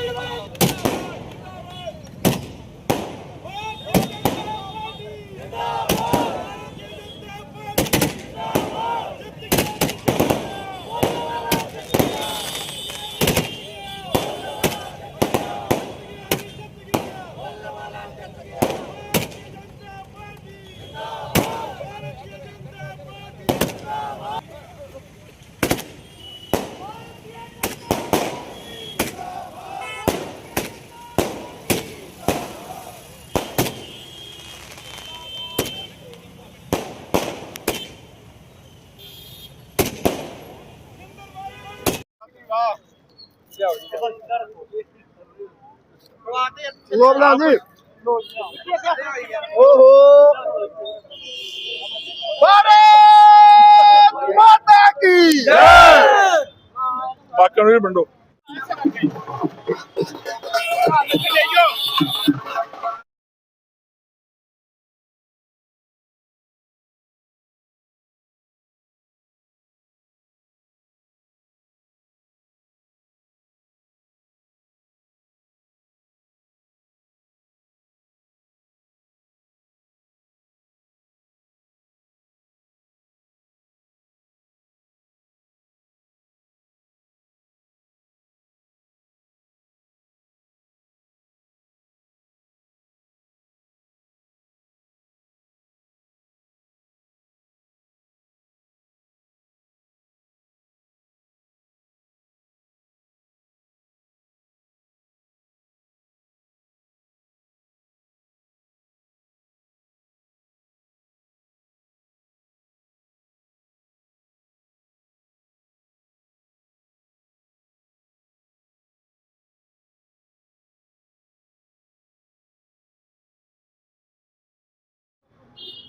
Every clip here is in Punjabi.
Yeah. ਗੋਬਲਾ ਜੀ ਓਹੋ ਭਾਰਤ ਮਾਤਾ ਕੀ ਜੈ ਬਾਕੀ ਨੂੰ ਵੀ ਵੰਡੋ।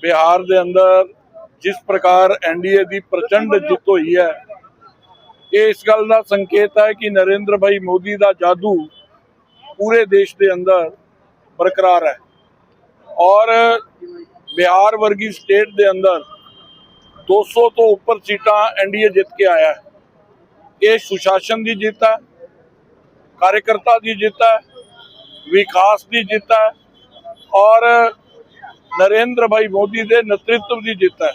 ਬਿਹਾਰ ਦੇ ਅੰਦਰ ਜਿਸ ਪ੍ਰਕਾਰ ਐਨਡੀਏ ਦੀ ਪ੍ਰਚੰਡ ਜਿੱਤ ਹੋਈ ਹੈ, ਇਹ ਇਸ ਗੱਲ ਦਾ ਸੰਕੇਤ ਹੈ ਕਿ ਨਰਿੰਦਰ ਭਾਈ ਮੋਦੀ ਦਾ ਜਾਦੂ ਪੂਰੇ ਦੇਸ਼ ਦੇ ਅੰਦਰ ਬਰਕਰਾਰ ਹੈ। ਔਰ ਬਿਹਾਰ ਵਰਗੀ ਸਟੇਟ ਦੇ ਅੰਦਰ 200 ਤੋਂ ਉੱਪਰ ਸੀਟਾਂ ਐਨਡੀਏ ਜਿੱਤ ਕੇ ਆਇਆ ਇਹ ਸੁਸ਼ਾਸਨ ਦੀ ਜਿੱਤ ਹੈ, ਕਾਰਜਕਰਤਾ ਦੀ ਜਿੱਤ ਹੈ, ਵਿਕਾਸ ਦੀ ਜਿੱਤ ਹੈ ਔਰ ਨਰਿੰਦਰ ਭਾਈ ਮੋਦੀ ਦੇ ਨੇਤਰਤਵ ਦੀ ਜਿੱਤ ਹੈ।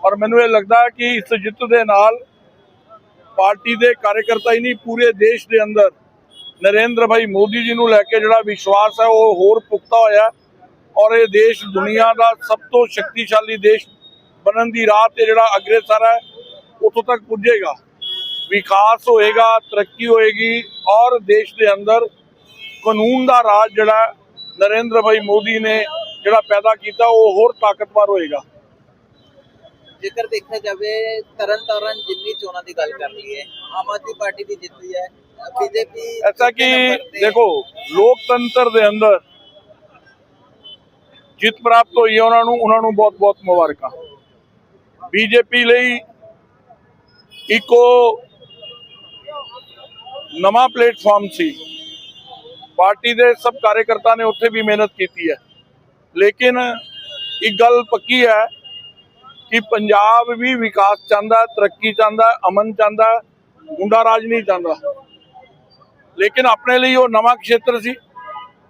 ਔਰ ਮੈਨੂੰ ਇਹ ਲੱਗਦਾ ਕਿ ਇਸ ਜਿੱਤ ਦੇ ਨਾਲ ਪਾਰਟੀ ਦੇ ਕਾਰਜਕਰਤਾ ਹੀ ਨਹੀਂ, ਪੂਰੇ ਦੇਸ਼ ਦੇ ਅੰਦਰ ਨਰਿੰਦਰ ਭਾਈ ਮੋਦੀ ਜੀ ਨੂੰ ਲੈ ਕੇ ਜਿਹੜਾ ਵਿਸ਼ਵਾਸ ਹੈ, ਉਹ ਹੋਰ ਪੁਖਤਾ ਹੋਇਆ ਔਰ ਇਹ ਦੇਸ਼ ਦੁਨੀਆ ਦਾ ਸਭ ਤੋਂ ਸ਼ਕਤੀਸ਼ਾਲੀ ਦੇਸ਼ ਬਣਨ ਦੀ ਰਾਹ ਤੇ ਜਿਹੜਾ ਅਗਰੇਸਰ ਹੈ, ਉੱਥੋਂ ਤੱਕ ਪੁੱਜੇਗਾ। ਵਿਕਾਸ ਹੋਏਗਾ, ਤਰੱਕੀ ਹੋਏਗੀ ਔਰ ਦੇਸ਼ ਦੇ ਅੰਦਰ ਕਾਨੂੰਨ ਦਾ ਰਾਜ ਜਿਹੜਾ ਨਰਿੰਦਰ ਭਾਈ ਮੋਦੀ ਨੇ ਜਿਹੜਾ ਪੈਦਾ ਕੀਤਾ ਉਹ ਹੋਰ ਤਾਕਤਵਰ ਹੋਏਗਾ। ਜੇਕਰ ਦੇਖਿਆ ਜਾਵੇ ਤਰਨ ਤਾਰਨ ਜਿੰਨੀ ਚੋਣਾਂ ਦੀ ਗੱਲ ਕਰ ਲਈਏ ਆਮ ਆਦਮੀ ਪਾਰਟੀ ਦੀ ਜਿੱਤ ਹੈ ਬੀਜੇਪੀ ਐਸਾ ਕਿ ਦੇਖੋ ਲੋਕਤੰਤਰ ਦੇ ਅੰਦਰ ਜਿੱਤ ਪ੍ਰਾਪਤ ਹੋਈ ਹੈ ਉਹਨਾਂ ਨੂੰ ਉਹਨਾਂ ਨੂੰ ਬਹੁਤ ਬਹੁਤ ਮੁਬਾਰਕਾਂ। ਬੀਜੇਪੀ ਲਈ ਇੱਕੋ ਨਵਾਂ ਪਲੇਟਫਾਰਮ ਸੀ। ਪਾਰਟੀ ਦੇ ਸਭ ਕਾਰਜਕਰਤਾ ਨੇ ਉੱਥੇ ਵੀ ਮਿਹਨਤ ਕੀਤੀ ਹੈ। ਲੇਕਿਨ ਇੱਕ ਗੱਲ ਪੱਕੀ ਹੈ ਕਿ ਪੰਜਾਬ ਵੀ ਵਿਕਾਸ ਚਾਹੁੰਦਾ, ਤਰੱਕੀ ਚਾਹੁੰਦਾ, ਅਮਨ ਚਾਹੁੰਦਾ ਗੁੰਡਾ ਰਾਜ ਨਹੀਂ ਚਾਹੁੰਦਾ। ਲੇਕਿਨ ਆਪਣੇ ਲਈ ਉਹ ਨਵਾਂ ਖੇਤਰ ਸੀ।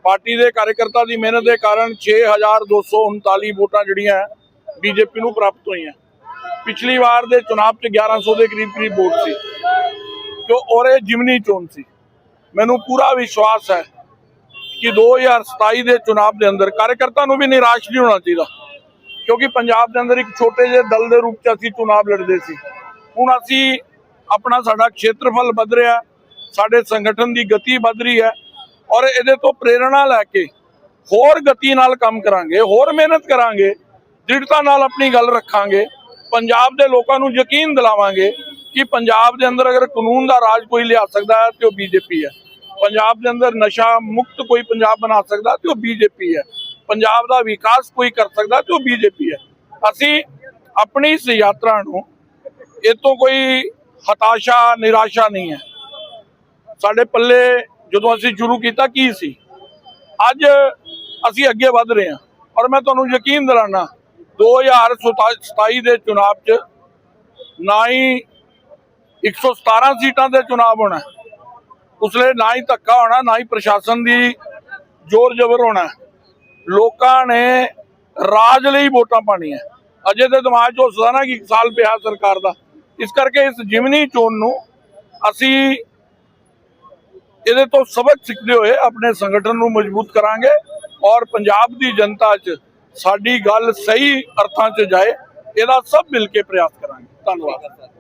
ਪਾਰਟੀ ਦੇ ਕਾਰਜਕਰਤਾ ਦੀ ਮਿਹਨਤ ਦੇ ਕਾਰਨ 6239 ਵੋਟਾਂ ਜਿਹੜੀਆਂ ਬੀਜੇਪੀ ਨੂੰ ਪ੍ਰਾਪਤ ਹੋਈਆਂ। ਪਿਛਲੀ ਵਾਰ ਦੇ ਚੁਣਾਵ 'ਚ 1100 ਦੇ ਕਰੀਬ ਕਰੀਬ ਵੋਟ ਸੀ। ਜੋ ਔਰ ਇਹ ਜਿਮਨੀ ਚੋਣ ਸੀ। ਮੈਨੂੰ ਪੂਰਾ ਵਿਸ਼ਵਾਸ ਹੈ ਕਿ 2027 ਦੇ ਚੁਣਾਵ ਦੇ ਅੰਦਰ ਕਾਰਜਕਰਤਾ ਨੂੰ ਵੀ ਨਿਰਾਸ਼ ਨਹੀਂ ਹੋਣਾ ਚਾਹੀਦਾ। ਕਿਉਂਕਿ ਪੰਜਾਬ ਦੇ ਅੰਦਰ ਇੱਕ ਛੋਟੇ ਜਿਹੇ ਦਲ ਦੇ ਰੂਪ 'ਚ ਅਸੀਂ ਚੁਣਾਵ ਲੜਦੇ ਸੀ। ਹੁਣ ਅਸੀਂ ਆਪਣਾ ਸਾਡਾ ਖੇਤਰਫਲ ਵੱਧ ਰਿਹਾ ਸਾਡੇ ਸੰਗਠਨ ਦੀ ਗਤੀ ਵੱਧ ਰਹੀ ਹੈ ਔਰ ਇਹਦੇ ਤੋਂ ਪ੍ਰੇਰਣਾ ਲੈ ਕੇ ਹੋਰ ਗਤੀ ਨਾਲ ਕੰਮ ਕਰਾਂਗੇ, ਹੋਰ ਮਿਹਨਤ ਕਰਾਂਗੇ, ਦ੍ਰਿੜਤਾ ਨਾਲ ਆਪਣੀ ਗੱਲ ਰੱਖਾਂਗੇ, ਪੰਜਾਬ ਦੇ ਲੋਕਾਂ ਨੂੰ ਯਕੀਨ ਦਿਲਾਵਾਂਗੇ ਕਿ ਪੰਜਾਬ ਦੇ ਅੰਦਰ ਅਗਰ ਕਾਨੂੰਨ ਦਾ ਰਾਜ ਕੋਈ ਲਿਆ ਸਕਦਾ ਹੈ ਤੇ ਉਹ ਬੀਜੇਪੀ ਹੈ। ਪੰਜਾਬ ਦੇ ਅੰਦਰ ਨਸ਼ਾ ਮੁਕਤ ਕੋਈ ਪੰਜਾਬ ਬਣਾ ਸਕਦਾ ਤੇ ਉਹ ਬੀਜੇਪੀ ਹੈ। ਪੰਜਾਬ ਦਾ ਵਿਕਾਸ ਕੋਈ ਕਰ ਸਕਦਾ ਤੇ ਉਹ ਬੀਜੇਪੀ ਹੈ। ਅਸੀਂ ਆਪਣੀ ਇਸ ਯਾਤਰਾ ਨੂੰ ਇਹ ਤੋਂ ਕੋਈ ਹਤਾਸ਼ਾ, ਨਿਰਾਸ਼ਾ ਨਹੀਂ ਹੈ। ਸਾਡੇ ਪੱਲੇ ਜਦੋਂ ਅਸੀਂ ਸ਼ੁਰੂ ਕੀਤਾ ਕੀ ਸੀ? ਅੱਜ ਅਸੀਂ ਅੱਗੇ ਵਧ ਰਹੇ ਹਾਂ। ਔਰ ਮੈਂ ਤੁਹਾਨੂੰ ਯਕੀਨ ਦਿਲਾਨਾ 2027 ਦੇ ਚੁਣਾਵ 'ਚ ਨਾ ਹੀ 117 ਸੀਟਾਂ ਦੇ ਚੁਣਾਵ ਹੋਣਾ। ਉਸਲੇ ਨਾ ਹੀ ਧੱਕਾ ਹੋਣਾ, ਨਾ ਹੀ ਪ੍ਰਸ਼ਾਸਨ ਦੀ ਜ਼ੋਰ ਜ਼ਬਰ ਹੋਣਾ। ਲੋਕਾਂ ਨੇ ਰਾਜ ਲਈ ਵੋਟਾਂ ਪਾਣੀਆਂ ਅਜੇ ਤੇ ਦਿਮਾਗ 'ਚ ਉਸਦਾ ਨਾ ਕਿ ਇੱਕ ਸਾਲ ਪਿਆ ਸਰਕਾਰ ਦਾ। ਇਸ ਕਰਕੇ ਇਸ ਜਿਮਨੀ ਚੋਣ ਨੂੰ ਅਸੀਂ ਇਹਦੇ ਤੋਂ ਸਬਕ ਸਿੱਖਦੇ ਹੋਏ ਆਪਣੇ ਸੰਗਠਨ ਨੂੰ ਮਜ਼ਬੂਤ ਕਰਾਂਗੇ ਔਰ ਪੰਜਾਬ ਦੀ ਜਨਤਾ 'ਚ ਸਾਡੀ ਗੱਲ ਸਹੀ ਅਰਥਾਂ 'ਚ ਜਾਏ, ਇਹਦਾ ਸਭ ਮਿਲ ਕੇ ਪ੍ਰਯਾਸ ਕਰਾਂਗੇ। ਧੰਨਵਾਦ।